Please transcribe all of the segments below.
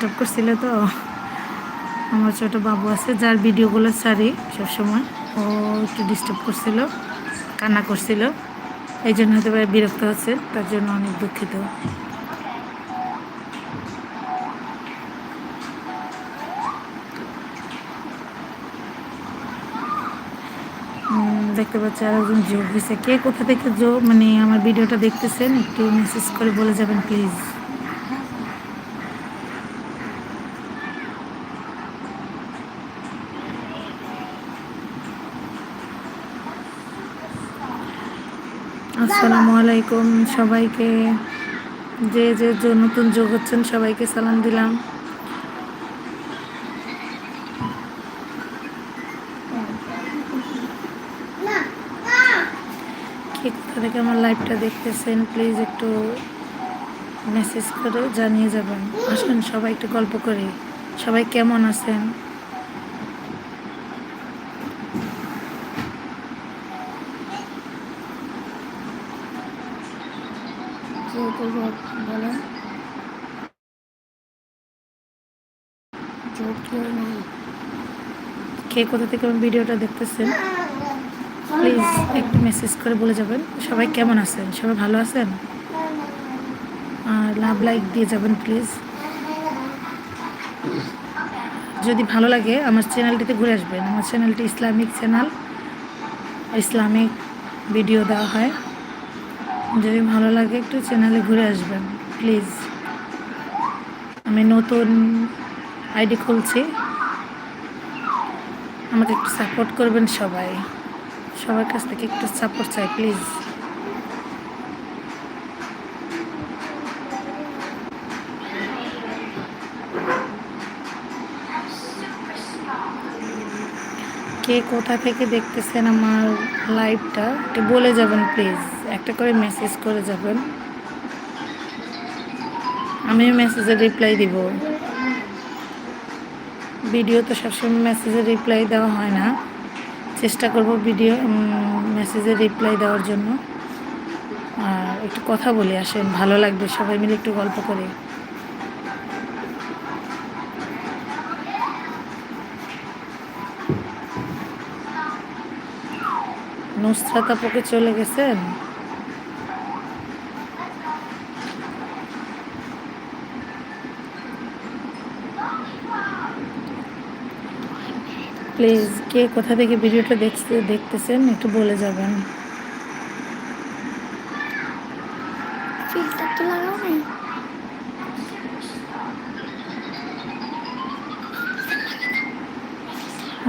Disturb করছিল তো? আমার ছোট বাবু আছে, যার ভিডিওগুলো ছাড়ি সবসময়। ও একটু ডিস্টার্ব করছিল, কান্না করছিল। এই জন্য হয়তো বিরক্ত হচ্ছে, তার জন্য অনেক দুঃখিত। দেখতে পাচ্ছি আর একজন যোগ হয়েছে। কে কোথা থেকে যোগ মানে আমার ভিডিওটা দেখতেছেন, একটু মেসেজ করে বলে যাবেন প্লিজ আসসালামু আলাইকুম সবাইকে। যে যে নতুন যোগ হচ্ছেন সবাইকে সালাম দিলাম। কে আমার লাইভটা দেখতেছেন? প্লিজ একটু মেসেজ করে জানিয়ে যাবেন। আসুন, সবাই একটু গল্প করি। সবাই কেমন আছেন? যোগ বলেন কে কোথা থেকে ভিডিওটা দেখতেছেন? প্লিজ একটু মেসেজ করে বলে যাবেন। সবাই কেমন আছেন? সবাই ভালো আছেন? আর লাভ লাইক দিয়ে যাবেন প্লিজ যদি ভালো লাগে, আমার চ্যানেলটিতে ঘুরে আসবেন। আমার চ্যানেলটি ইসলামিক চ্যানেল ইসলামিক ভিডিও দেওয়া হয়। যদি ভালো লাগে একটু চ্যানেলে ঘুরে আসবেন প্লিজ আমি নতুন আইডি খুলছি। আমাকে একটু সাপোর্ট করবেন সবাই। সবার কাছ থেকে একটু সাপোর্ট চাই প্লিজ কে কোথা থেকে দেখতেছেন আমার লাইভটা একটু বলে যাবেন প্লিজ একটা করে মেসেজ করে যাবেন। আমিও মেসেজে রিপ্লাই দিব। ভিডিও তো সবসময় মেসেজে রিপ্লাই দেওয়া হয় না। চেষ্টা করব ভিডিও মেসেজে রিপ্লাই দেওয়ার জন্য। আর একটু কথা বলি, আসেন, ভালো লাগবে, সবাই মিলে একটু গল্প করে। নুসরাত আপুকে চলে গেছেন? প্লিজ কে কোথা থেকে ভিডিওটা দেখতে দেখতেছেন একটু বলে যাবেন।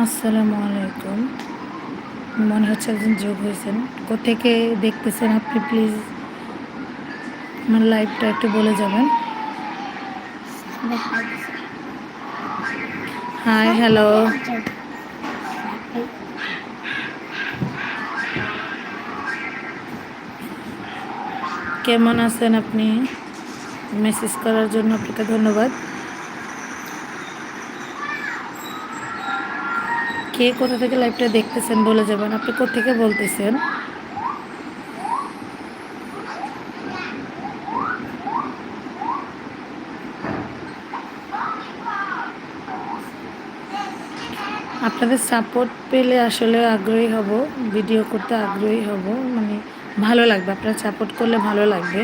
আসসালামু আলাইকুম। মনে হচ্ছে একজন যোগ হয়েছেন। কোথেকে দেখতেছেন আপনি প্লিজ? আমার লাইভটা একটু বলে যাবেন। হাই হ্যালো কেমন আছেন আপনি? মেসেজ করার জন্য আপনাকে ধন্যবাদ। কে কোথা থেকে লাইভটা দেখতেছেন বলে যাবেন? আপনি কোথেকে বলতেছেন? আপনাদের সাপোর্ট পেলে আসলে আগ্রহী হব ভিডিও করতে আগ্রহী হব মানে ভালো লাগবে, আপনারা সাপোর্ট করলে ভালো লাগবে।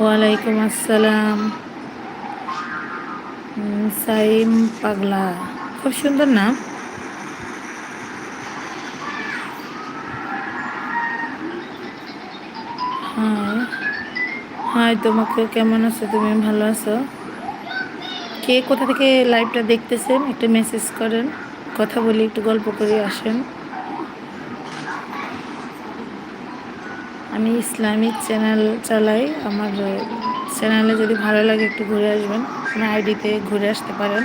ওয়ালাইকুম আসসালাম। সাইম পাগলা, খুব সুন্দর নাম। হাই হাই, তোমাকে কেমন আছো? তুমি ভালো আছো? কে কোথা থেকে লাইভটা দেখতেছেন? একটু মেসেজ করেন, কথা বলি, একটু গল্প করে আসেন। আমি ইসলামিক চ্যানেল চালাই, আমার চ্যানেলে যদি ভালো লাগে একটু ঘুরে আসবেন আইডিতে ঘুরে আসতে পারেন।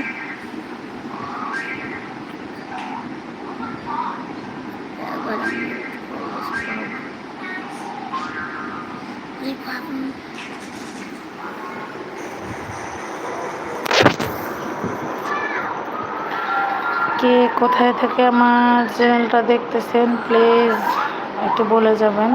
কে কোথায় থেকে আমার চ্যানেলটা দেখতেছেন প্লিজ একটু বলে যাবেন।